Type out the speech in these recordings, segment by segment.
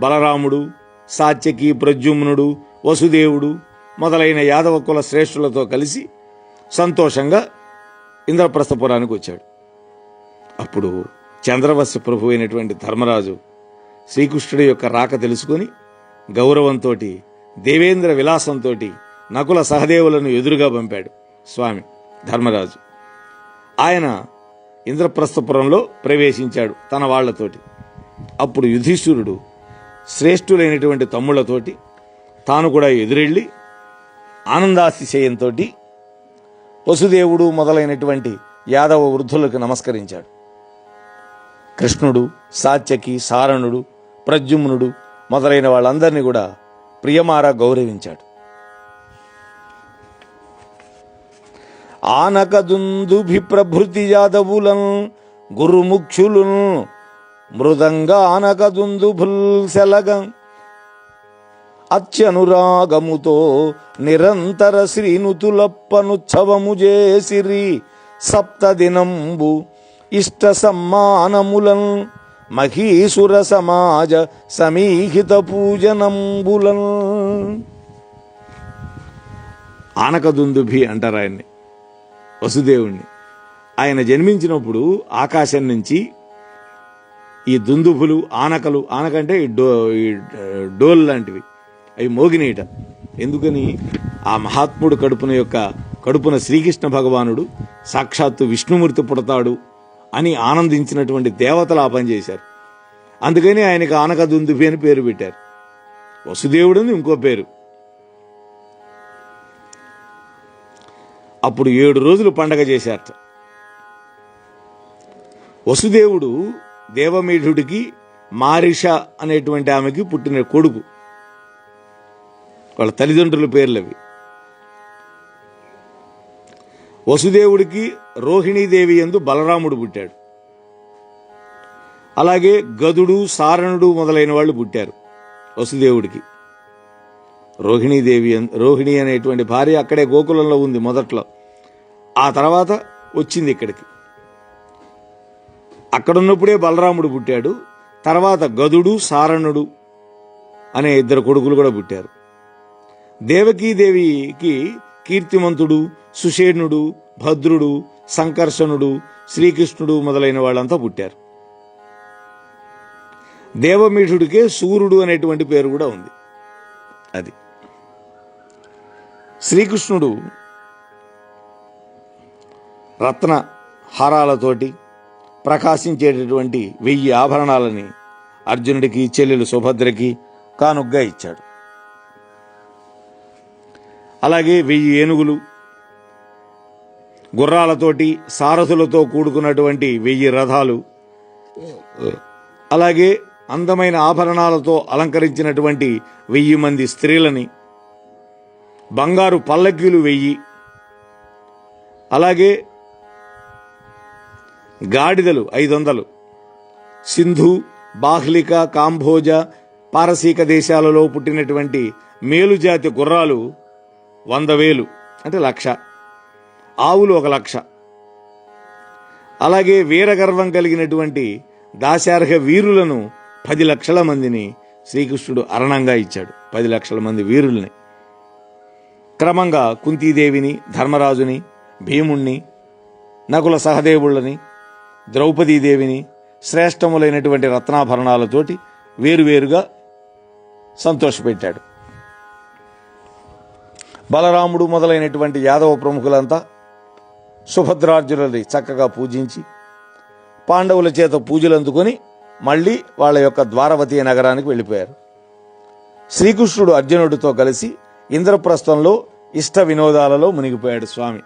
బలరాముడు సాత్యకి ప్రద్యుమ్నుడు వసుదేవుడు మొదలైన యాదవ కుల శ్రేష్ఠులతో కలిసి సంతోషంగా ఇంద్రప్రస్థపురానికి వచ్చాడు. అప్పుడు చంద్రవస్య ప్రభు అయినటువంటి ధర్మరాజు శ్రీకృష్ణుడి యొక్క రాక తెలుసుకొని గౌరవంతో దేవేంద్ర విలాసంతో నకుల సహదేవులను ఎదురుగా పంపాడు స్వామి ధర్మరాజు. ఆయన ఇంద్రప్రస్థపురంలో ప్రవేశించాడు తన వాళ్ళతోటి. అప్పుడు యుధిష్ఠిరుడు శ్రేష్ఠులైనటువంటి తమ్ముళ్ళతోటి తాను కూడా ఎదురెళ్ళి ఆనందాతిశయంతో వసుదేవుడు మొదలైనటువంటి యాదవ వృద్ధులకు నమస్కరించాడు. కృష్ణుడు సాత్యకి సారణుడు ప్రద్యుమ్నుడు మొదలైన వాళ్ళందరినీ కూడా ప్రియమారా గౌరవించాడు. ఆనకదుందుభి ప్రభృతి యాదవులను గురుముఖ్యులను మృదంగా అత్యనురాగముతో నిరంతర శ్రీనుతులప్పనుత్సవము చేసిరి సప్తదినంబు ఇష్ట సమ్మానములన్ మహీసుర సమాజ సమీహిత పూజనంబులన్. ఆనకదుందుభి అంటారు ఆయన్ని వసుదేవుణ్ణి. ఆయన జన్మించినప్పుడు ఆకాశం నుంచి ఈ దుందుభులు ఆనకలు ఆనకంటే ఈ డో ఈ డోల్ లాంటివి. అవి మోగినేయట. ఎందుకని? ఆ మహాత్ముడు కడుపున యొక్క కడుపున శ్రీకృష్ణ భగవానుడు సాక్షాత్తు విష్ణుమూర్తి పుడతాడు అని ఆనందించినటువంటి దేవతలు ఆ పని చేశారు. అందుకని ఆయనకు ఆనక దుందుభి అని పేరు పెట్టారు. వసుదేవుడు ఇంకో పేరు. అప్పుడు ఏడు రోజులు పండగ చేశారట. వసుదేవుడు దేవమీఢుడికి మారిష అనేటువంటి ఆమెకి పుట్టిన కొడుకు. వాళ్ళ తల్లిదండ్రుల పేర్లవి. వసుదేవుడికి రోహిణీదేవి ఎందు బలరాముడు పుట్టాడు. అలాగే గదుడు సారణుడు మొదలైన వాళ్ళు పుట్టారు వసుదేవుడికి. రోహిణీదేవి రోహిణి అనేటువంటి భార్య అక్కడే గోకులంలో ఉంది మొదట్లో. ఆ తర్వాత వచ్చింది ఇక్కడికి. అక్కడున్నప్పుడే బలరాముడు పుట్టాడు తర్వాత గదుడు సారణుడు అనే ఇద్దరు కొడుకులు కూడా పుట్టారు. దేవకీదేవికి కీర్తిమంతుడు సుషేణుడు భద్రుడు సంకర్షణుడు శ్రీకృష్ణుడు మొదలైన వాళ్ళంతా పుట్టారు. దేవమీఠుడికే సూర్యుడు అనేటువంటి పేరు కూడా ఉంది. అది శ్రీకృష్ణుడు రత్న హారాలతోటి ప్రకాశించేటటువంటి వెయ్యి ఆభరణాలని అర్జునుడికి చెల్లెలు సుభద్రకి కానుగ్గా ఇచ్చాడు. అలాగే వెయ్యి ఏనుగులు గుర్రాలతోటి సారథులతో కూడుకున్నటువంటి వెయ్యి రథాలు అలాగే అందమైన ఆభరణాలతో అలంకరించినటువంటి వెయ్యి మంది స్త్రీలని బంగారు పల్లకీలు వెయ్యి అలాగే గాడిదలు ఐదు వందలు సింధు బాహ్లిక కాంభోజ పారసీక దేశాలలో పుట్టినటువంటి మేలుజాతి గుర్రాలు వంద వేలు అంటే లక్ష. ఆవులు ఒక లక్ష. అలాగే వీరగర్వం కలిగినటువంటి దాశార్హ వీరులను పది లక్షల మందిని శ్రీకృష్ణుడు అరణంగా ఇచ్చాడు. పది లక్షల మంది వీరుల్ని. క్రమంగా కుంతీదేవిని ధర్మరాజుని భీముణ్ణి నకుల సహదేవుళ్ళని ద్రౌపదీదేవిని శ్రేష్టములైనటువంటి రత్నాభరణాలతోటి వేరువేరుగా సంతోషపెట్టాడు. బలరాముడు మొదలైనటువంటి యాదవ ప్రముఖులంతా సుభద్రార్జునుల్ని చక్కగా పూజించి పాండవుల చేత పూజలు అందుకొని మళ్ళీ వాళ్ళ యొక్క ద్వారవతి నగరానికి వెళ్ళిపోయారు. శ్రీకృష్ణుడు అర్జునుడితో కలిసి ఇంద్రప్రస్థంలో ఇష్ట వినోదాలలో మునిగిపోయాడు స్వామి.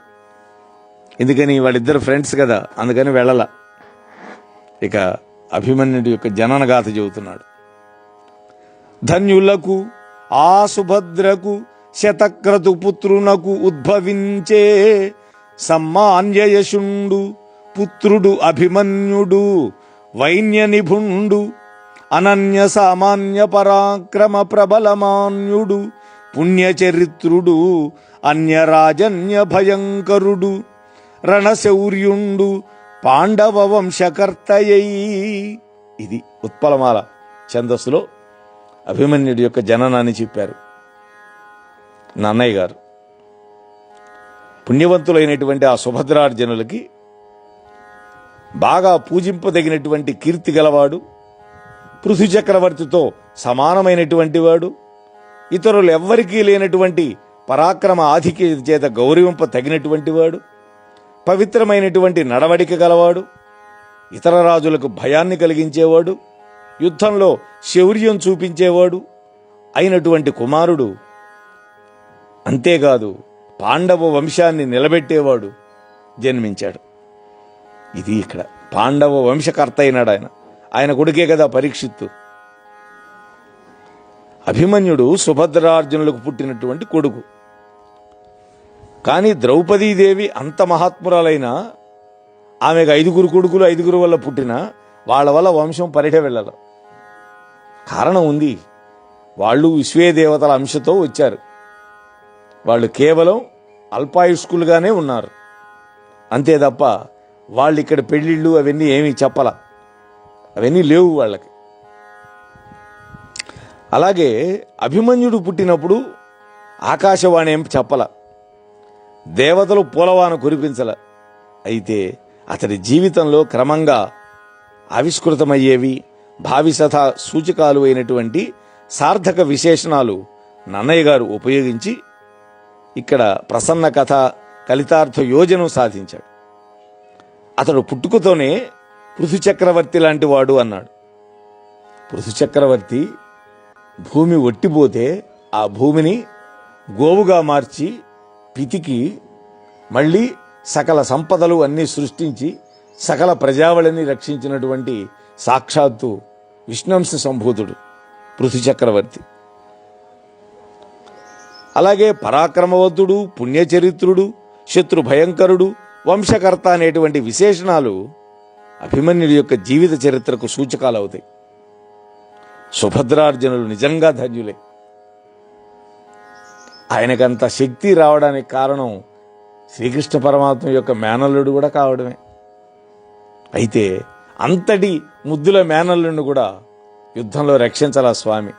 ఎందుకని వాళ్ళిద్దరు ఫ్రెండ్స్ కదా అందుకని వెళ్ళల. ఇక అభిమన్యుడి యొక్క జననగాథ చెబుతున్నాడు. ధన్యులకు ఆ సుభద్రకు శతక్రతు పుత్రునకు ఉద్భవించే సమ్మాన్యయశుండు పుత్రుడు అభిమన్యుడు వైన్య నిభుండు అనన్య సామాన్య పరాక్రమ ప్రబలమాన్యుడు పుణ్యచరిత్రుడు అన్యరాజన్య భయంకరుడు రణశౌర్యుండు పాండవ వంశకర్తయ్యి ఇది ఉత్పలమాల ఛందస్సులో అభిమన్యుడి యొక్క జననాన్ని చెప్పారు. నన్నయ్య గారు పుణ్యవంతులైనటువంటి ఆ సుభద్రార్జనులకి బాగా పూజింపదగినటువంటి కీర్తి గలవాడు పృథు చక్రవర్తితో సమానమైనటువంటి వాడు ఇతరులు ఎవ్వరికీ లేనటువంటి పరాక్రమ ఆధిక్యత చేత గౌరవింప తగినటువంటి వాడు పవిత్రమైనటువంటి నడవడిక గలవాడు ఇతర రాజులకు భయాన్ని కలిగించేవాడు యుద్ధంలో శౌర్యం చూపించేవాడు అయినటువంటి కుమారుడు. అంతేకాదు పాండవ వంశాన్ని నిలబెట్టేవాడు జన్మించాడు. ఇది ఇక్కడ పాండవ వంశకర్త అయినాడు ఆయన. ఆయన కొడుకే కదా పరీక్షిత్తు. అభిమన్యుడు సుభద్రార్జునులకు పుట్టినటువంటి కొడుకు. కానీ ద్రౌపదీదేవి అంత మహాత్మురాలైన ఆమెకు ఐదుగురు కొడుకులు ఐదుగురు వల్ల పుట్టిన వాళ్ళ వల్ల వంశం పరిట వెళ్ళాల. కారణం ఉంది. వాళ్ళు విశ్వే దేవతల అంశతో వచ్చారు. వాళ్ళు కేవలం అల్పాయుష్కులుగానే ఉన్నారు. అంతే తప్ప వాళ్ళు ఇక్కడ పెళ్ళిళ్ళు అవన్నీ ఏమీ చెప్పల. అవన్నీ లేవు వాళ్ళకి. అలాగే అభిమన్యుడు పుట్టినప్పుడు ఆకాశవాణి ఏం చెప్పల. దేవతలు పూలవాన కురిపించల. అయితే అతడి జీవితంలో క్రమంగా ఆవిష్కృతమయ్యేవి భావిసథ సూచికాలు అయినటువంటి సార్థక విశేషణాలు నన్నయ్య గారు ఉపయోగించి ఇక్కడ ప్రసన్న కథ కలితార్థ యోజనం సాధించాడు. అతడు పుట్టుకతోనే పృథు చక్రవర్తి లాంటి వాడు అన్నాడు. పృథు చక్రవర్తి భూమి ఒట్టిపోతే ఆ భూమిని గోవుగా మార్చి పితికి మళ్ళీ సకల సంపదలు అన్నీ సృష్టించి సకల ప్రజావళిని రక్షించినటువంటి సాక్షాత్తు విష్ణంశ సంభూతుడు పృథు చక్రవర్తి. అలాగే పరాక్రమవంతుడు పుణ్యచరిత్రుడు శత్రు భయంకరుడు వంశకర్త అనేటువంటి విశేషణాలు అభిమన్యుడి యొక్క జీవిత చరిత్రకు సూచకాలు అవుతాయి. సుభద్రార్జునులు నిజంగా ధన్యులే. ఆయనకంత శక్తి రావడానికి కారణం శ్రీకృష్ణ పరమాత్మ యొక్క మేనల్లుడు కూడా కావడమే. అయితే అంతటి ముద్దుల మేనల్లుడిని కూడా యుద్ధంలో రక్షించాల స్వామి?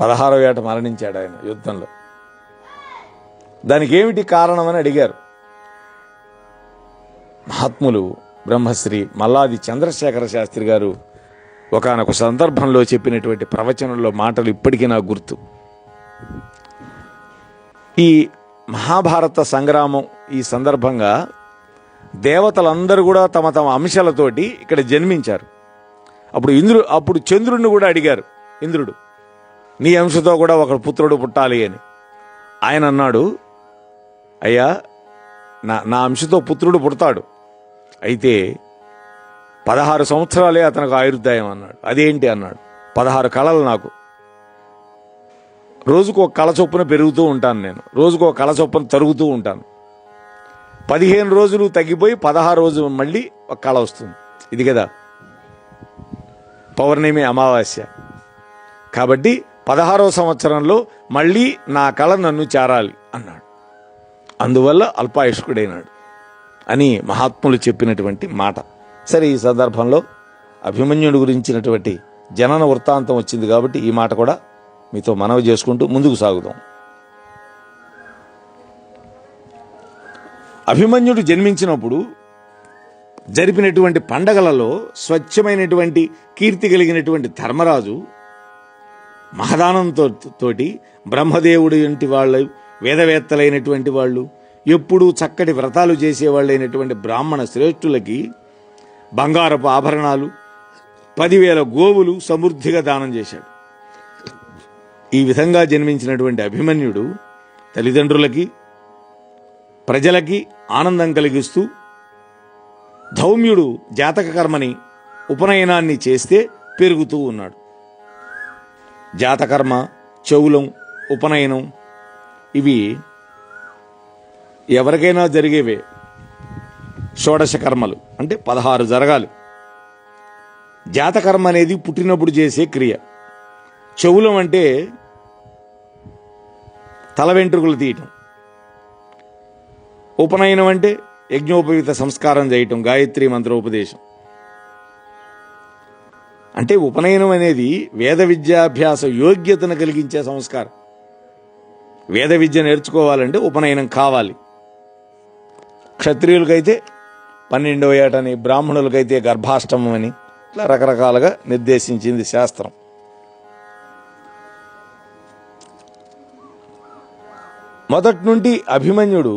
పదహారవ ఏట మరణించాడు ఆయన యుద్ధంలో. దానికి ఏమిటి కారణమని అడిగారు. మహాత్ములు బ్రహ్మశ్రీ మల్లాది చంద్రశేఖర శాస్త్రి గారు ఒకానొక సందర్భంలో చెప్పినటువంటి ప్రవచనంలో మాటలు ఇప్పటికీ నాకు గుర్తు. ఈ మహాభారత సంగ్రామం ఈ సందర్భంగా దేవతలందరూ కూడా తమ తమ అంశాలతోటి ఇక్కడ జన్మించారు. అప్పుడు ఇంద్రుడు అప్పుడు చంద్రుడిని కూడా అడిగారు ఇంద్రుడు నీ అంశతో కూడా ఒక పుత్రుడు పుట్టాలి అని. ఆయన అన్నాడు అయ్యా నా నా అంశతో పుత్రుడు పుడతాడు. అయితే పదహారు సంవత్సరాలే అతనికి ఆయుర్దాయం అన్నాడు. అదేంటి? అన్నాడు. పదహారు కళలు నాకు. రోజుకు ఒక కళ చొప్పున పెరుగుతూ ఉంటాను నేను. రోజుకు ఒక కళ చొప్పున తరుగుతూ ఉంటాను. పదిహేను రోజులు తగ్గిపోయి పదహారు రోజులు మళ్ళీ ఒక కళ వస్తుంది. ఇది కదా. పౌర్ణమి అమావాస్య. కాబట్టి పదహారవ సంవత్సరంలో మళ్ళీ నా కళ నన్ను చేరాలి అన్నాడు. అందువల్ల అల్పాయుష్కుడైనాడు అని మహాత్ములు చెప్పినటువంటి మాట. సరే ఈ సందర్భంలో అభిమన్యుడి గురించినటువంటి జనన వృత్తాంతం వచ్చింది కాబట్టి ఈ మాట కూడా మీతో మనవి చేసుకుంటూ ముందుకు సాగుదాం. అభిమన్యుడు జన్మించినప్పుడు జరిపినటువంటి పండగలలో స్వచ్ఛమైనటువంటి కీర్తి కలిగినటువంటి ధర్మరాజు మహదానంతో తోటి బ్రహ్మదేవుడు వంటి వాళ్ళు వేదవేత్తలైనటువంటి వాళ్ళు ఎప్పుడూ చక్కటి వ్రతాలు చేసేవాళ్ళైనటువంటి బ్రాహ్మణ శ్రేష్ఠులకి బంగారపు ఆభరణాలు పదివేల గోవులు సమృద్ధిగా దానం చేశాడు. ఈ విధంగా జన్మించినటువంటి అభిమన్యుడు తల్లిదండ్రులకి ప్రజలకి ఆనందం కలిగిస్తూ ధౌమ్యుడు జాతక కర్మని ఉపనయనాన్ని చేస్తే పెరుగుతూ ఉన్నాడు. జాతకర్మ చెవులం ఉపనయనం ఇవి ఎవరికైనా జరిగేవే. షోడశ కర్మలు అంటే పదహారు జరగాలి. జాతకర్మ అనేది పుట్టినప్పుడు చేసే క్రియ. చెవులం అంటే తల వెంట్రుకలు తీయటం. ఉపనయనం అంటే యజ్ఞోపవీత సంస్కారం చేయటం గాయత్రి మంత్రోపదేశం. అంటే ఉపనయనం అనేది వేద విద్యాభ్యాస యోగ్యతను కలిగించే సంస్కారం. వేద విద్య నేర్చుకోవాలంటే ఉపనయనం కావాలి. క్షత్రియులకైతే పన్నెండవ ఏటని బ్రాహ్మణులకైతే గర్భాష్టమం అని ఇట్లా రకరకాలుగా నిర్దేశించింది శాస్త్రం. మొదటి నుండి అభిమన్యుడు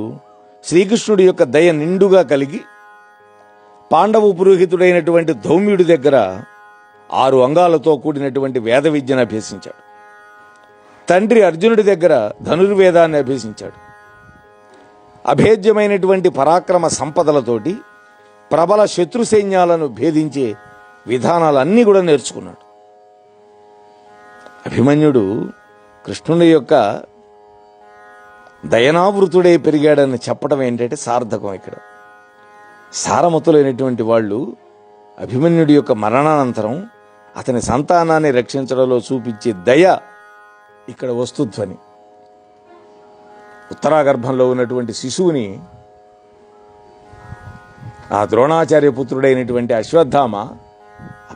శ్రీకృష్ణుడి యొక్క దయ నిండుగా కలిగి పాండవ పురోహితుడైనటువంటి ధౌమ్యుడి దగ్గర ఆరు అంగాలతో కూడినటువంటి వేద విద్యను అభ్యసించాడు. తండ్రి అర్జునుడి దగ్గర ధనుర్వేదాన్ని అభ్యసించాడు. అభేద్యమైనటువంటి పరాక్రమ సంపదలతోటి ప్రబల శత్రు సైన్యాలను భేదించే విధానాలన్నీ కూడా నేర్చుకున్నాడు. అభిమన్యుడు కృష్ణుని యొక్క దయనావృతుడే పెరిగాడని చెప్పడం ఏంటంటే సార్థకం ఇక్కడ. సారమతులైనటువంటి వాళ్ళు అభిమన్యుడి యొక్క మరణానంతరం అతని సంతానాన్ని రక్షించడంలో చూపించే దయ ఇక్కడ వస్తుధ్వని. ఉత్తరాగర్భంలో ఉన్నటువంటి శిశువుని ఆ ద్రోణాచార్య పుత్రుడైనటువంటి అశ్వత్థామ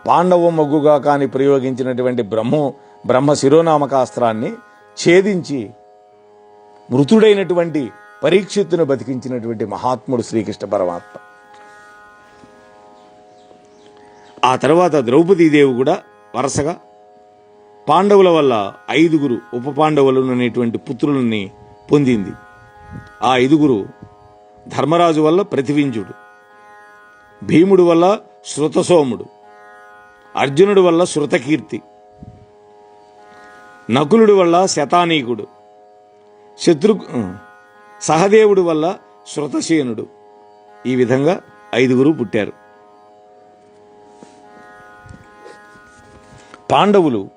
పాండవ మగ్గుగా కాని ప్రయోగించినటువంటి బ్రహ్మ బ్రహ్మ శిరోనామకాస్త్రాన్ని ఛేదించి మృతుడైనటువంటి పరీక్షిత్తును బతికించినటువంటి మహాత్ముడు శ్రీకృష్ణ పరమాత్మ. ఆ తర్వాత ద్రౌపదీదేవి కూడా వరుసగా పాండవుల వల్ల ఐదుగురు ఉప పాండవులు అనేటువంటి పుత్రులని పొందింది. ఆ ఐదుగురు ధర్మరాజు వల్ల ప్రతివింజుడు భీముడు వల్ల శృతసోముడు అర్జునుడు వల్ల శృతకీర్తి నకులుడు వల్ల శతానీకుడు శత్రు సహదేవుడు వల్ల శ్రుతసేనుడు ఈ విధంగా ఐదుగురు పుట్టారు. పాండవులు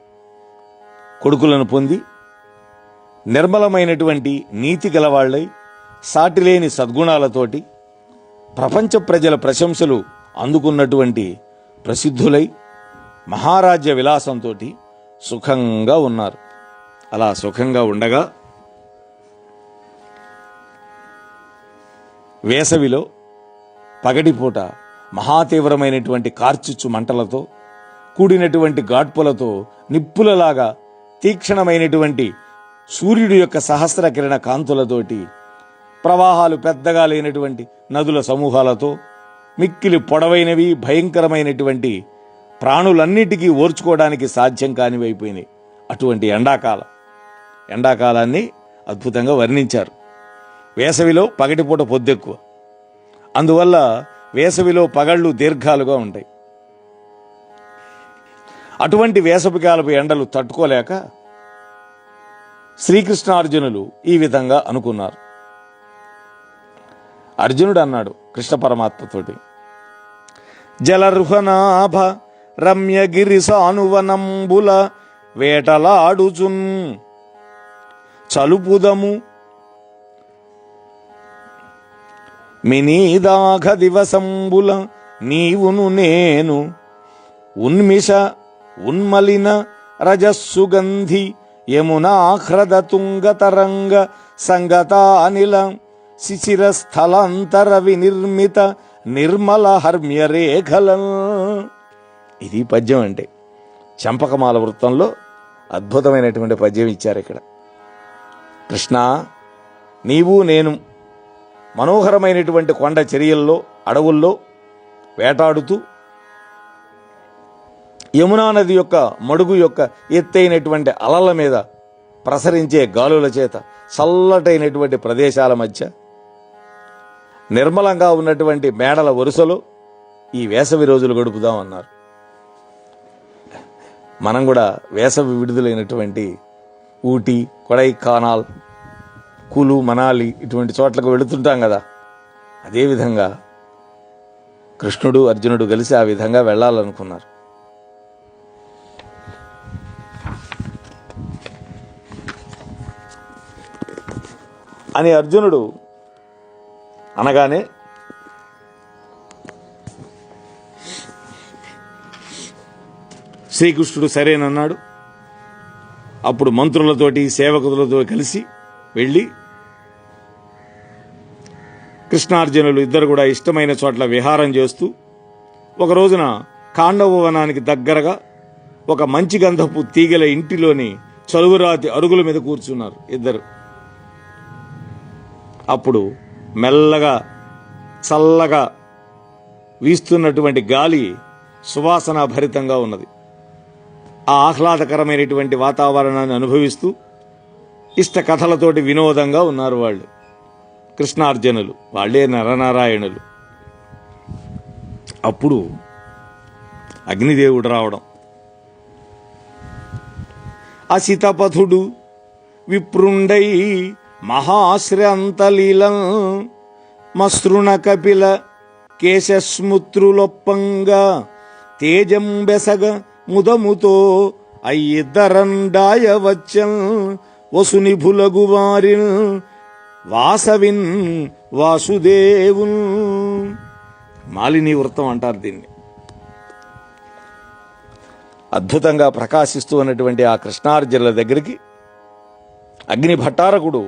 కొడుకులను పొంది నిర్మలమైనటువంటి నీతి గలవాళ్ళై సాటిలేని సద్గుణాలతోటి ప్రపంచ ప్రజల ప్రశంసలు అందుకున్నటువంటి ప్రసిద్ధులై మహారాజ్య విలాసంతో సుఖంగా ఉన్నారు. అలా సుఖంగా ఉండగా వేసవిలో పగటిపూట మహాతీవ్రమైనటువంటి కార్చిచ్చు మంటలతో కూడినటువంటి గాడ్పులతో నిప్పులలాగా తీక్షణమైనటువంటి సూర్యుడి యొక్క సహస్ర కిరణ కాంతులతోటి ప్రవాహాలు పెద్దగా లేనటువంటి నదుల సమూహాలతో మిక్కిలి పొడవైనవి భయంకరమైనటువంటి ప్రాణులన్నిటికీ ఓర్చుకోవడానికి సాధ్యం కానివైపోయినాయి. అటువంటి ఎండాకాలం. ఎండాకాలాన్ని అద్భుతంగా వర్ణించారు. వేసవిలో పగటిపూట పొద్దెక్కువ. అందువల్ల వేసవిలో పగళ్ళు దీర్ఘాలుగా ఉంటాయి. అటువంటి వేసవికాలపు ఎండలు తట్టుకోలేక శ్రీకృష్ణార్జునులు ఈ విధంగా అనుకున్నారు. అర్జునుడు అన్నాడు కృష్ణ పరమాత్మతోటి జలరుహనాభ రమ్యగిరి సానువనంబుల వేటలాడుచున్ చలుపుదము మినీదాఘ దివసంబుల నీవును నేను ఉన్మిష ఉన్మలిన రజస్సుగంధి యమునాహ్రద తుంగతరంగ సంగతానిల శిశిర స్థలాంతర వినిర్మిత నిర్మల హర్మ్యరేఖల ఇది పద్యం అంటే. చంపకమాల వృత్తంలో అద్భుతమైనటువంటి పద్యం ఇచ్చారు ఇక్కడ. కృష్ణ నీవు నేను మనోహరమైనటువంటి కొండ చర్యల్లో అడవుల్లో వేటాడుతూ యమునా నది యొక్క మడుగు యొక్క ఎత్తైనటువంటి అలల మీద ప్రసరించే గాలుల చేత చల్లటైనటువంటి ప్రదేశాల మధ్య నిర్మలంగా ఉన్నటువంటి మేడల వరుసలో ఈ వేసవి రోజులు గడుపుదాం అన్నారు మనం కూడా వేసవి విడుదలైనటువంటి ఊటీ కొడైకానాల్ కులు మనాలి ఇటువంటి చోట్లకు వెళుతుంటాం కదా. అదేవిధంగా కృష్ణుడు అర్జునుడు కలిసి ఆ విధంగా వెళ్ళాలనుకున్నారు. అని అర్జునుడు అనగానే శ్రీకృష్ణుడు సరేనన్నాడు. అప్పుడు మంత్రులతోటి సేవకులతో కలిసి వెళ్ళి కృష్ణార్జునులు ఇద్దరు కూడా ఇష్టమైన చోట్ల విహారం చేస్తూ ఒక రోజున కాండవ వనానికి దగ్గరగా ఒక మంచి గంధపు తీగల ఇంటిలోని చలువురాతి అరుగుల మీద కూర్చున్నారు ఇద్దరు. అప్పుడు మెల్లగా చల్లగా వీస్తున్నటువంటి గాలి సువాసన భరితంగా ఉన్నది. ఆ ఆహ్లాదకరమైనటువంటి వాతావరణాన్ని అనుభవిస్తూ ఇష్ట కథలతోటి వినోదంగా ఉన్నారు వాళ్ళు. కృష్ణార్జునులు. వాళ్ళే నరనారాయణులు. అప్పుడు అగ్నిదేవుడు రావడం. అసితపథుడు విప్రుండై మహాశ్రంతలీలం మసృణ కపిల కేశస్ముత్రులొప్పంగా తేజం బెసగ ముదముతో అయ్యిద్దరండాయ వచ్చం వసుని భులగు వారిన్ వాసవిన్ వాసుదేవున్. మాలిని వృత్తం అంటారు దీన్ని. అద్భుతంగా ప్రకాశిస్తూ ఉన్నటువంటి ఆ కృష్ణార్జునుల దగ్గరికి అగ్ని భట్టారకుడు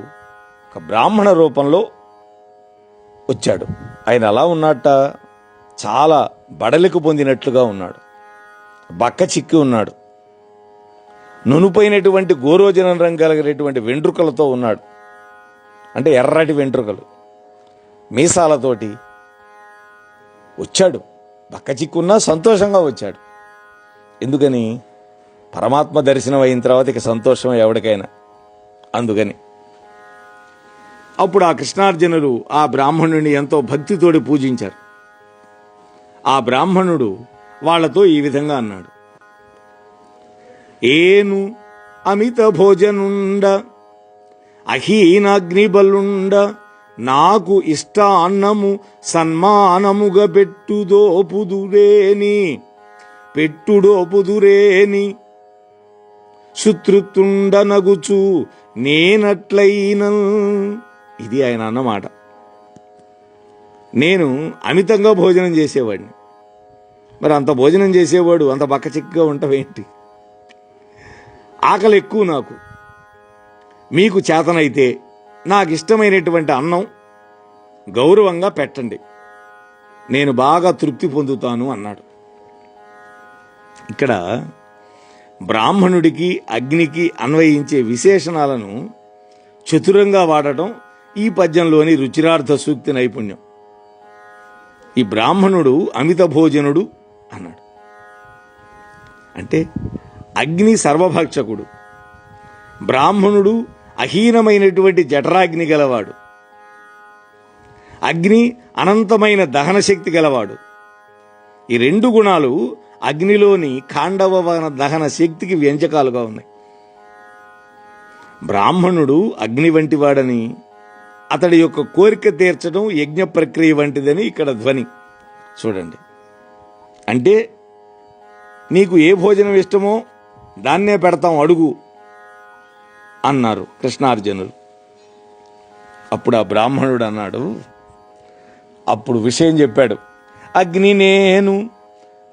ఒక బ్రాహ్మణ రూపంలో వచ్చాడు. ఆయన అలా ఉన్నట్ట చాలా బడలికు పొందినట్లుగా ఉన్నాడు. బక్క చిక్కి ఉన్నాడు. నునుపైనటువంటి గోరోజనం రంగు కలిగినటువంటి వెంట్రుకలతో ఉన్నాడు. అంటే ఎర్రటి వెంట్రుకలు. మీసాలతోటి వచ్చాడు. బక్క చిక్కున్నా సంతోషంగా వచ్చాడు. ఎందుకని? పరమాత్మ దర్శనం అయిన తర్వాత ఇక సంతోషం ఎవరికైనా అందుకని. అప్పుడు ఆ కృష్ణార్జునులు ఆ బ్రాహ్మణుని ఎంతో భక్తితోటి పూజించారు. ఆ బ్రాహ్మణుడు వాళ్ళతో ఈ విధంగా అన్నాడు. ఏను అమిత భోజనుండ అహీనాగ్నిబలుండ నాకు ఇష్ట అన్నము సన్మానముగా పెట్టుదోపుదురేని పెట్టుడోపుదురేని. శుతృతుండనగుచు నేనట్లయిన ఇది ఆయన అన్నమాట. నేను అమితంగా భోజనం చేసేవాడిని. మరి అంత భోజనం చేసేవాడు అంత బక్కచిక్కగా ఉంటావేంటి ఆకలి ఎక్కువ నాకు. మీకు చేతనైతే నాకు ఇష్టమైనటువంటి అన్నం గౌరవంగా పెట్టండి. నేను బాగా తృప్తి పొందుతాను అన్నాడు. ఇక్కడ బ్రాహ్మణుడికి అగ్నికి అన్వయించే విశేషణాలను చతురంగా వాడటం ఈ పద్యంలోని రుచిరార్థ సూక్తి నైపుణ్యం. ఈ బ్రాహ్మణుడు అమిత భోజనుడు అన్నాడు. అంటే అగ్ని సర్వభక్షకుడు. బ్రాహ్మణుడు అహీనమైనటువంటి జఠరాగ్ని గలవాడు. అగ్ని అనంతమైన దహన శక్తి గలవాడు. ఈ రెండు గుణాలు అగ్నిలోని ఖాండవ దహన శక్తికి వ్యంజకాలుగా ఉన్నాయి. బ్రాహ్మణుడు అగ్ని వంటివాడని అతడి యొక్క కోరిక తీర్చడం యజ్ఞ ప్రక్రియ వంటిదని ఇక్కడ ధ్వని. చూడండి. అంటే నీకు ఏ భోజనం ఇష్టమో దాన్నే పెడతాం అడుగు అన్నారు కృష్ణార్జునులు. అప్పుడు ఆ బ్రాహ్మణుడు అన్నాడు అప్పుడు విషయం చెప్పాడు అగ్ని నేను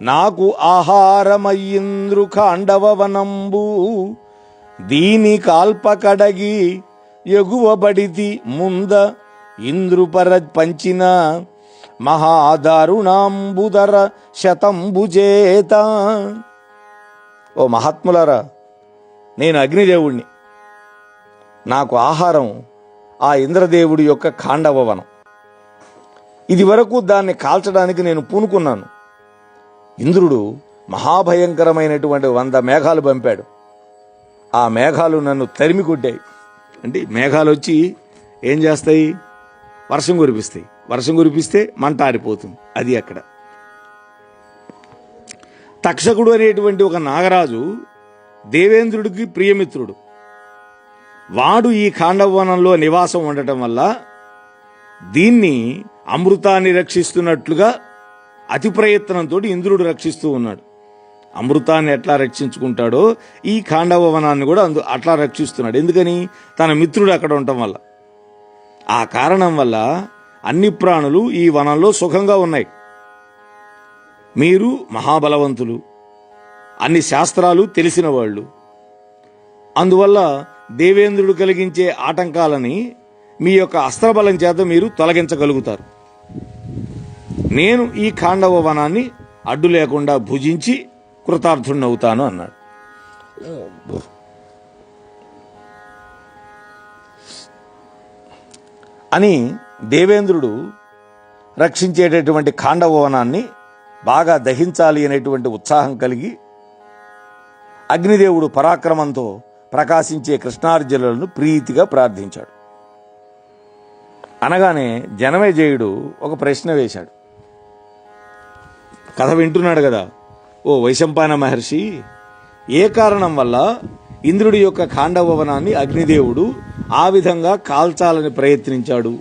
నాకు ఆహారమయ్యింద్రు ఖాండవ వనంబు దీని కాల్పకడగి ఎగువబడితి ముంద ఇంద్రుపర పంచిన మహాదారుణాంబుదర శతంబుజేత. ఓ మహాత్ములారా నేను అగ్నిదేవుణ్ణి. నాకు ఆహారం ఆ ఇంద్రదేవుడి యొక్క ఖాండవ వనం. ఇది వరకు దాన్ని కాల్చడానికి నేను పూనుకున్నాను. ఇంద్రుడు మహాభయంకరమైనటువంటి వంద మేఘాలు పంపాడు. ఆ మేఘాలు నన్ను తరిమి కొట్టాయి. అంటే మేఘాలు వచ్చి ఏం చేస్తాయి? వర్షం కురిపిస్తాయి. వర్షం కురిపిస్తే మంట ఆరిపోతుంది. అది అక్కడ. తక్షకుడు అనేటువంటి ఒక నాగరాజు దేవేంద్రుడికి ప్రియమిత్రుడు. వాడు ఈ ఖాండవనంలో నివాసం ఉండటం వల్ల దీన్ని అమృతాన్ని రక్షిస్తున్నట్లుగా అతి ప్రయత్నంతో ఇంద్రుడు రక్షిస్తూ ఉన్నాడు. అమృతాన్ని ఎట్లా రక్షించుకుంటాడో ఈ ఖాండవ వనాన్ని కూడా అందు అట్లా రక్షిస్తున్నాడు. ఎందుకని? తన మిత్రుడు అక్కడ ఉండటం వల్ల. ఆ కారణం వల్ల అన్ని ప్రాణులు ఈ వనంలో సుఖంగా ఉన్నాయి. మీరు మహాబలవంతులు. అన్ని శాస్త్రాలు తెలిసిన వాళ్ళు అందువల్ల దేవేంద్రుడు కలిగించే ఆటంకాలని మీ యొక్క అస్త్రబలం చేత మీరు తొలగించగలుగుతారు. నేను ఈ ఖాండవ వనాన్ని అడ్డు లేకుండా భుజించి కృతార్థుణ్ణవుతాను అన్నాడు. అని దేవేంద్రుడు రక్షించేటటువంటి ఖాండవనాన్ని బాగా దహించాలి అనేటువంటి ఉత్సాహం కలిగి అగ్నిదేవుడు పరాక్రమంతో ప్రకాశించే కృష్ణార్జునులను ప్రీతిగా ప్రార్థించాడు. అనగానే జనమేజయుడు ఒక ప్రశ్న వేశాడు. కథ వింటున్నాడు కదా ఓ వైశంపాన మహర్షి ఏ కారణం వల్ల ఇంద్రుడి యొక్క కాండభవనాన్ని అగ్నిదేవుడు ఆ విధంగా కాల్చాలని ప్రయత్నించాడు?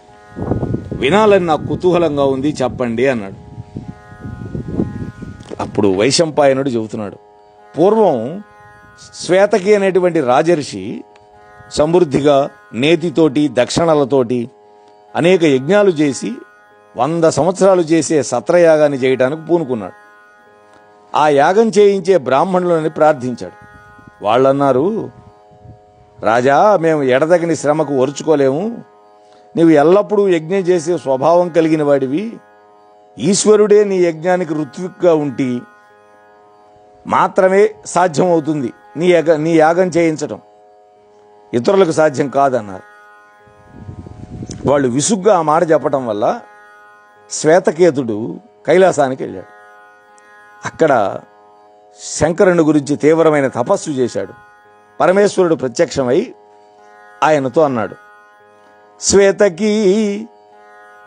వినాలని నాకు కుతూహలంగా ఉంది చెప్పండి అన్నాడు. ఇప్పుడు వైశంపాయనుడు చెబుతున్నాడు పూర్వం శ్వేతకి అనేటువంటి రాజర్షి సమృద్ధిగా నేతితోటి దక్షిణలతోటి అనేక యజ్ఞాలు చేసి వంద సంవత్సరాలు చేసే సత్రయాగాన్ని చేయడానికి పూనుకున్నాడు. ఆ యాగం చేయించే బ్రాహ్మణులని ప్రార్థించాడు. వాళ్ళన్నారు రాజా మేము ఎడదగిన శ్రమకు ఓర్చుకోలేము నీవు ఎల్లప్పుడూ యజ్ఞం చేసే స్వభావం కలిగిన వాడివి. ఈశ్వరుడే నీ యజ్ఞానికి ఋత్విక్గా ఉంటి మాత్రమే సాధ్యమవుతుంది నీ యగ నీ యాగం చేయించటం. ఇతరులకు సాధ్యం కాదన్నారు. వాళ్ళు విసుగ్గా ఆ మాట చెప్పటం వల్ల శ్వేతకేతుడు కైలాసానికి వెళ్ళాడు. అక్కడ శంకరుని గురించి తీవ్రమైన తపస్సు చేశాడు. పరమేశ్వరుడు ప్రత్యక్షమై ఆయనతో అన్నాడు శ్వేతకి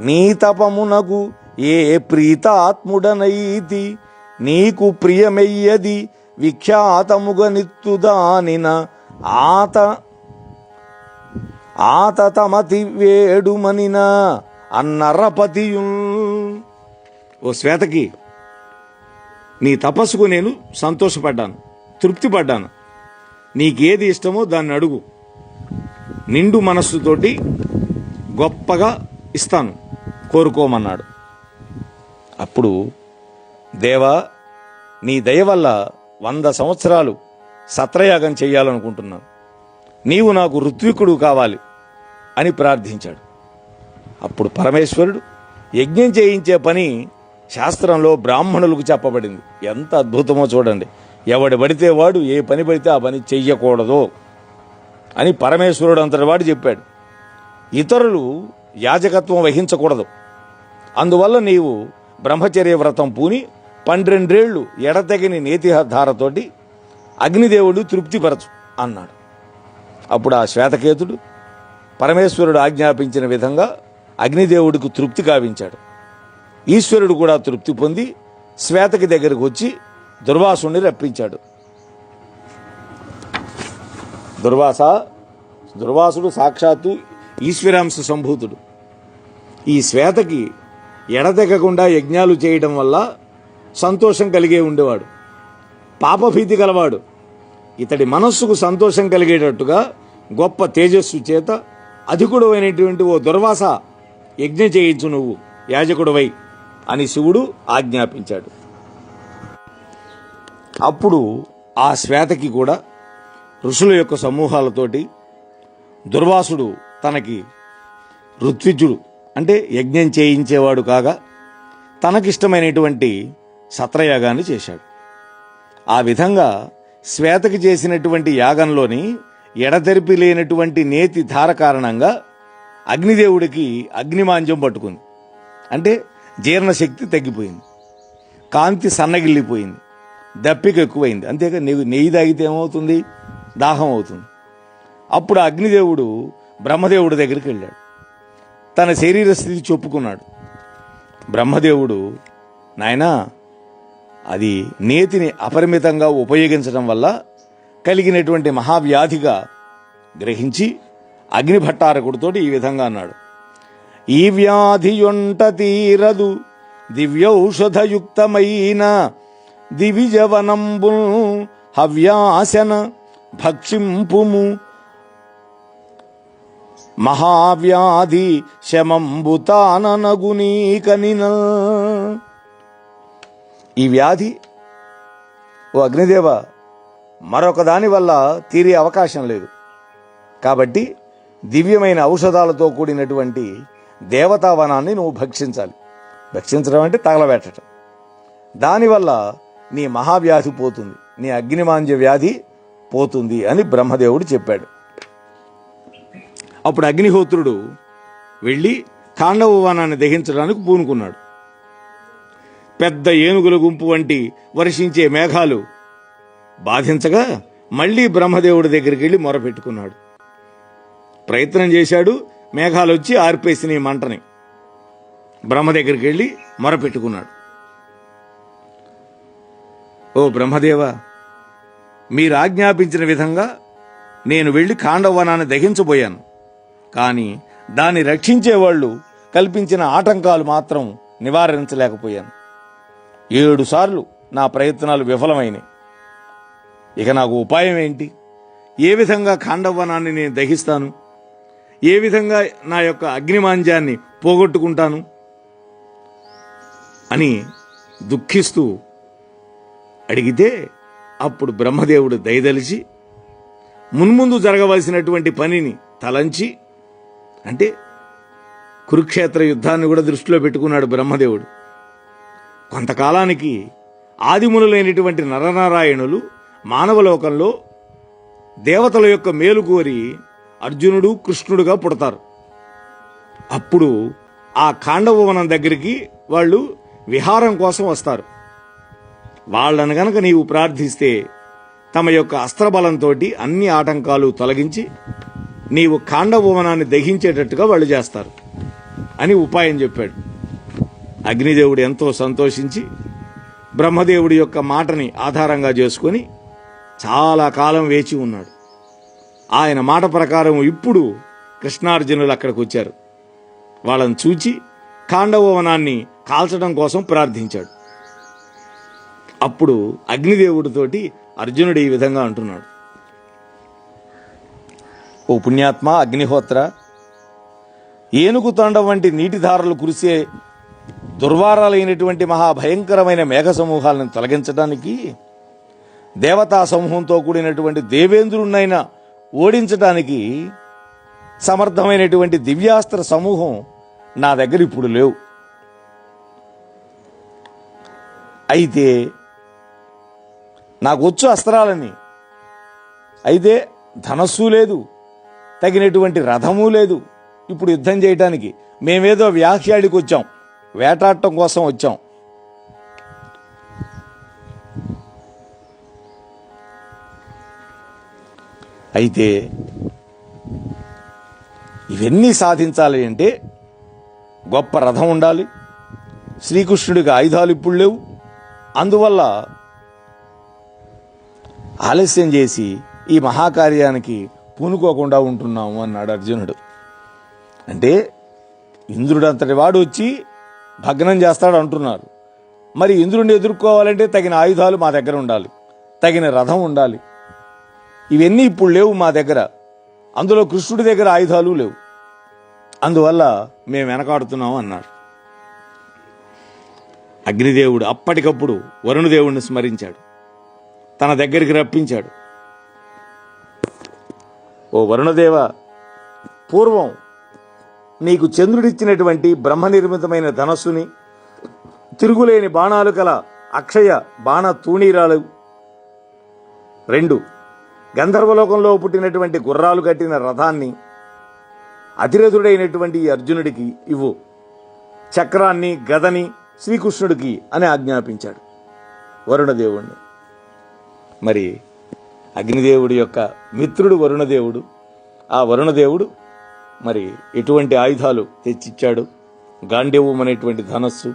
నీ తపమునకు ఏ ప్రీతాత్ముడనైతి నీకు ప్రియమయ్యది విఖ్యాతముగనిత్తుదానిన ఆత ఆతతమతి వేడుమనిన అన్నరపతియు ఓ శ్వేతకి నీ తపస్సుకు నేను సంతోషపడ్డాను తృప్తి పడ్డాను నీకేది ఇష్టమో దాన్ని అడుగు. నిండు మనస్సుతోటి గొప్పగా ఇస్తాను కోరుకోమన్నాడు. అప్పుడు దేవా నీ దయ వల్ల వంద సంవత్సరాలు సత్రయాగం చేయాలనుకుంటున్నాను. నీవు నాకు ఋత్వికుడు కావాలి అని ప్రార్థించాడు. అప్పుడు పరమేశ్వరుడు యజ్ఞం చేయించే పని శాస్త్రంలో బ్రాహ్మణులకు చెప్పబడింది. ఎంత అద్భుతమో చూడండి. ఎవడు పడితే వాడు ఏ పని పడితే ఆ పని చెయ్యకూడదు అని పరమేశ్వరుడు అంతటి వాడు చెప్పాడు. ఇతరులు యాజకత్వం వహించకూడదు. అందువల్ల నీవు బ్రహ్మచర్య వ్రతం పూని పన్నెండేళ్ళు ఎడతెగని నేతిధారతోటి అగ్నిదేవుడు తృప్తిపరచు అన్నాడు. అప్పుడు ఆ శ్వేతకేతుడు పరమేశ్వరుడు ఆజ్ఞాపించిన విధంగా అగ్నిదేవుడికి తృప్తి కావించాడు ఈశ్వరుడు కూడా తృప్తి పొంది శ్వేతకి దగ్గరకు వచ్చి దుర్వాసుని రప్పించాడు. దుర్వాస దుర్వాసుడు సాక్షాత్తు ఈశ్వరాంశ సంభూతుడు. ఈ శ్వేతకి ఎడతెగకుండా యజ్ఞాలు చేయడం వల్ల సంతోషం కలిగే ఉండేవాడు. పాపభీతి గలవాడు. ఇతడి మనస్సుకు సంతోషం కలిగేటట్టుగా గొప్ప తేజస్సు చేత అధికుడమైనటువంటి ఓ దుర్వాస యజ్ఞ చేయించు నువ్వు యాజకుడవై అని శివుడు ఆజ్ఞాపించాడు. అప్పుడు ఆ శ్వేతకి కూడా ఋషుల యొక్క సమూహాలతోటి దుర్వాసుడు తనకి ఋత్విజుడు అంటే యజ్ఞం చేయించేవాడు కాగా తనకిష్టమైనటువంటి సత్రయాగాన్ని చేశాడు. ఆ విధంగా శ్వేతకి చేసినటువంటి యాగంలోని ఎడతెరిపి లేనటువంటి నేతి ధార కారణంగా అగ్నిదేవుడికి అగ్నిమాంజం పట్టుకుంది. అంటే జీర్ణశక్తి తగ్గిపోయింది. కాంతి సన్నగిల్లిపోయింది. దప్పిక ఎక్కువైంది. అంతేగా నెయ్యి నెయ్యి తాగితే ఏమవుతుంది? దాహం అవుతుంది. అప్పుడు అగ్నిదేవుడు బ్రహ్మదేవుడి దగ్గరికి వెళ్ళాడు. తన శరీర స్థితి చెప్పుకున్నాడు బ్రహ్మదేవుడు నాయనా అది నేతిని అపరిమితంగా ఉపయోగించడం వల్ల కలిగినటువంటి మహావ్యాధిగా గ్రహించి అగ్నిభట్టారకుడితోటి ఈ విధంగా అన్నాడు. ఈ వ్యాధి యొంట తీరదు దివ్యౌషధయుక్తమైన దివిజవనంబు హవ్యాసన భక్షింపుము మహావ్యాధి శమంబుతాననగునీకనిన ఈ వ్యాధి ఓ అగ్నిదేవ మరొక దాని వల్ల తీరే అవకాశం లేదు. కాబట్టి దివ్యమైన ఔషధాలతో కూడినటువంటి దేవతావనాన్ని నువ్వు భక్షించాలి. భక్షించడం అంటే తగలబెట్టడం. దానివల్ల నీ మహావ్యాధి పోతుంది. నీ అగ్నిమాంజ వ్యాధి పోతుంది అని బ్రహ్మదేవుడు చెప్పాడు. అప్పుడు అగ్నిహోత్రుడు వెళ్ళి తాండవ వనాన్ని దహించడానికి పూనుకున్నాడు. పెద్ద ఏనుగుల గుంపు వంటి వర్షించే మేఘాలు బాధించగా మళ్ళీ బ్రహ్మదేవుడి దగ్గరికి వెళ్ళి మొరపెట్టుకున్నాడు. ప్రయత్నం చేశాడు మేఘాలు వచ్చి ఆర్పేసిన మంటని. బ్రహ్మ దగ్గరికి వెళ్ళి మొరపెట్టుకున్నాడు. ఓ బ్రహ్మదేవ మీరు ఆజ్ఞాపించిన విధంగా నేను వెళ్ళి కాండవనాన్ని దహించబోయాను. కానీ దాన్ని రక్షించేవాళ్ళు కల్పించిన ఆటంకాలు మాత్రం నివారించలేకపోయాను. ఏడు సార్లు నా ప్రయత్నాలు విఫలమైనాయి. ఇక నాకు ఉపాయం ఏంటి? ఏ విధంగా ఖాండవ్వనాన్ని నేను దహిస్తాను? ఏ విధంగా నా యొక్క అగ్నిమాంజాన్ని పోగొట్టుకుంటాను? అని దుఃఖిస్తూ అడిగితే అప్పుడు బ్రహ్మదేవుడు దయదలిచి మున్ముందు జరగవలసినటువంటి పనిని తలంచి అంటే కురుక్షేత్ర యుద్ధాన్ని కూడా దృష్టిలో పెట్టుకున్నాడు బ్రహ్మదేవుడు. కొంతకాలానికి ఆదిమునులైనటువంటి నరనారాయణులు మానవలోకంలో దేవతల యొక్క మేలు కోరి అర్జునుడు కృష్ణుడుగా పుడతారు. అప్పుడు ఆ కాండవవనం దగ్గరికి వాళ్ళు విహారం కోసం వస్తారు. వాళ్ళను గనక నీవు ప్రార్థిస్తే తమ యొక్క అస్త్రబలంతో అన్ని ఆటంకాలు తొలగించి నీవు కాండభవనాన్ని దహించేటట్టుగా వాళ్ళు చేస్తారు అని ఉపాయం చెప్పాడు. అగ్నిదేవుడు ఎంతో సంతోషించి బ్రహ్మదేవుడి యొక్క మాటని ఆధారంగా చేసుకొని చాలా కాలం వేచి ఉన్నాడు. ఆయన మాట ప్రకారం ఇప్పుడు కృష్ణార్జునులు అక్కడికి వచ్చారు. వాళ్ళని చూచి కాండభవనాన్ని కాల్చడం కోసం ప్రార్థించాడు. అప్పుడు అగ్నిదేవుడితోటి అర్జునుడు ఈ విధంగా అంటున్నాడు. ఓ పుణ్యాత్మ అగ్నిహోత్ర ఏనుగు తాండం వంటి నీటిధారలు కురిసే దుర్వారాలైనటువంటి మహాభయంకరమైన మేఘ సమూహాలను తొలగించడానికి దేవతా సమూహంతో కూడినటువంటి దేవేంద్రునైనా ఓడించడానికి సమర్థమైనటువంటి దివ్యాస్త్ర సమూహం నా దగ్గర ఇప్పుడు లేవు. అయితే నాకు వచ్చు అస్త్రాలని. అయితే ధనస్సు లేదు. తగినటువంటి రథము లేదు. ఇప్పుడు యుద్ధం చేయటానికి మేమేదో వ్యాఖ్యాడికి వచ్చాం. వేటాడటం కోసం వచ్చాం. అయితే ఇవన్నీ సాధించాలి అంటే గొప్ప రథం ఉండాలి. శ్రీకృష్ణుడికి ఆయుధాలు ఇప్పుడు లేవు. అందువల్ల ఆలస్యం చేసి ఈ మహాకార్యానికి పూనుకోకుండా ఉంటున్నాము అన్నాడు అర్జునుడు. అంటే ఇంద్రుడు అంతటి వాడు వచ్చి భగ్నం చేస్తాడు అంటున్నారు. మరి ఇంద్రుడిని ఎదుర్కోవాలంటే తగిన ఆయుధాలు మా దగ్గర ఉండాలి తగిన రథం ఉండాలి. ఇవన్నీ ఇప్పుడు లేవు మా దగ్గర. అందులో కృష్ణుడి దగ్గర ఆయుధాలు లేవు. అందువల్ల మేము వెనకాడుతున్నాం అన్నారు. అగ్నిదేవుడు అప్పటికప్పుడు వరుణదేవుడిని స్మరించాడు. తన దగ్గరికి రప్పించాడు. ఓ వరుణదేవ పూర్వం నీకు చంద్రుడిచ్చినటువంటి బ్రహ్మ నిర్మితమైన ధనస్సుని తిరుగులేని బాణాలు కల అక్షయ బాణ తూణీరాలు. రెండు గంధర్వలోకంలో పుట్టినటువంటి గుర్రాలు కట్టిన రథాన్ని అతిరథుడైనటువంటి అర్జునుడికి ఇవ్వు. చక్రాన్ని గదని శ్రీకృష్ణుడికి అని ఆజ్ఞాపించాడు వరుణదేవుణ్ణి. మరి అగ్నిదేవుడి యొక్క మిత్రుడు వరుణదేవుడు. ఆ వరుణదేవుడు మరి ఎటువంటి ఆయుధాలు తెచ్చిచ్చాడు? గాంధీవం అనేటువంటి ధనస్సు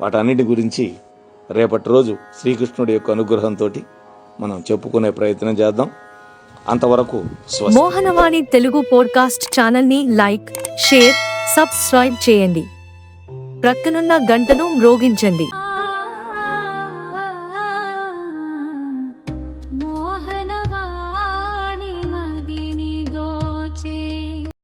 వాటన్నిటి గురించి రేపటి రోజు శ్రీకృష్ణుడి యొక్క అనుగ్రహంతో మనం చెప్పుకునే ప్రయత్నం చేద్దాం. అంతవరకు మోహనవాణి తెలుగు పోడ్కాస్ట్ ఛానల్ని లైక్ షేర్ సబ్స్క్రైబ్ చేయండి. ప్రక్కనున్న గంటను మ్రోగించండి.